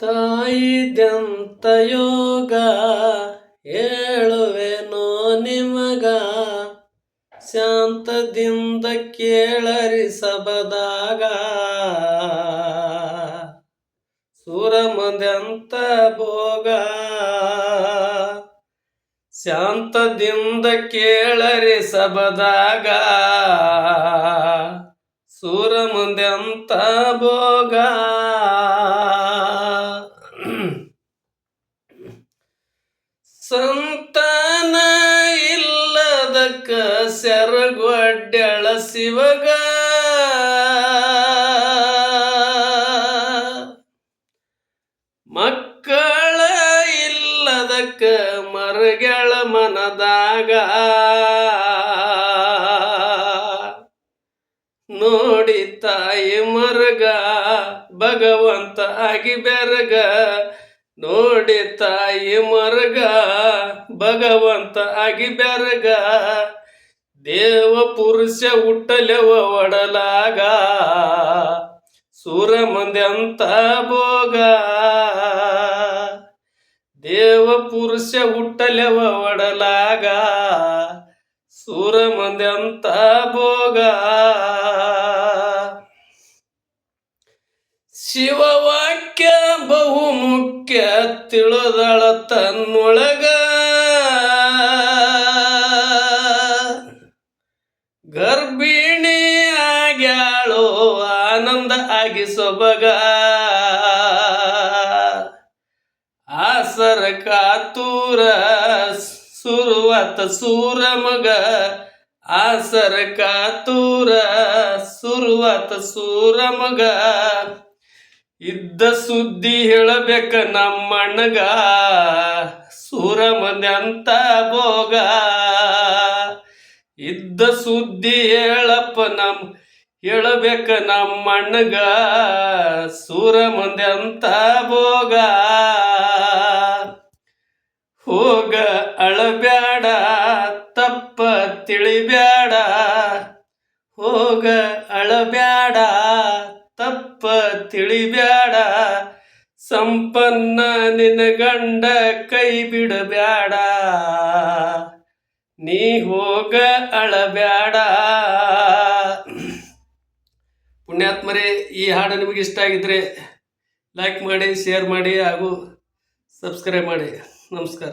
ತಾಯಿದ್ಯಂತ ಯೋಗ ಹೇಳುವೆನೋ ನಿಮಗ? ಶಾಂತದಿಂದ ಕೇಳರಿಸಬದಾಗ? ಸುರಮದಂತ ಭೋಗ? ಶಾಂತದಿಂದ ಕೇಳರಿಸಬದಾಗ? ಸೂರ ಮುಂದೆ ಭೋಗ? ಸಂತಾನ ಇಲ್ಲದಕ್ಕ ಸೆರಗೊಡ್ಡಳ ಶಿವಗ. ಮಕ್ಕಳ ಇಲ್ಲದಕ್ಕ ಮರಗಳ ಮನದಾಗ. ನೋಡಿ ತಾಯಿ ಮರಗ ಭಗವಂತ ಆಗಿ ಬೆರಗ. ನೋಡಿ ತಾಯಿ ಮರಗ, ಭಗವಂತ ಆಗಿ ಬೆರಗ ದೇವ ಪುರುಷ ಹುಟ್ಟಲೆವ ಒಡಲಾಗ, ಸೂರ ಮಂದಿ ಅಂತ ಭೋಗ. ದೇವ ಪುರುಷ ಹುಟ್ಟಲೆವ ಒಡಲಾಗ, ಸೂರ ಮಂದಿ ಅಂತ ಭೋಗ. ಶಿವವಾಕ್ಯ ಬಹು ಮುಖ್ಯ ತಿಳಿದಳ ತನ್ನೊಳಗ. ಗರ್ಭಿಣಿ ಆಗ್ಯಾಳೋ, ಆನಂದ ಆಗಿ ಸೊಬಗ. ಆಸರ ಕಾತೂರ ಸುರುವತ ಸೂರ ಮಗ ಆಸರ ಕಾತೂರ ಸುರುವತ ಸೂರ ಮಗ ಇದ್ದ ಸುದ್ದಿ ಹೇಳಬೇಕ ನಮ್ಮಣ್ಣಗ, ಸೂರ ಮಂದಿ ಅಂತ ಭೋಗ. ಇದ್ದ ಸುದ್ದಿ ಹೇಳಪ್ಪ ನಮ್, ಹೇಳಬೇಕ ನಮ್ಮಣ್ಣಗ, ಸೂರ ಮಂದಿ ಅಂತ ಭೋಗ. ಹೋಗ ಅಳಬ್ಯಾಡ, ತಪ್ಪ ತಿಳಿಬ್ಯಾಡ. ಹೋಗ ಅಳಬ್ಯಾಡ, ತಪ್ಪ ತಿಳಿಬ್ಯಾಡ. ಸಂಪನ್ನ ನಿನ್ನ ಗಂಡ ಕೈ ಬಿಡಬ್ಯಾಡ. ನೀ ಹೋಗ ಅಳಬ್ಯಾಡ. ಪುಣ್ಯಾತ್ಮರೇ, ಈ ಹಾಡು ನಿಮಗೆ ಇಷ್ಟ ಆಗಿದ್ರೆ ಲೈಕ್ ಮಾಡಿ ಶೇರ್ ಮಾಡಿ ಹಾಗೂ ಸಬ್ಸ್ಕ್ರೈಬ್ ಮಾಡಿ. ನಮಸ್ಕಾರ.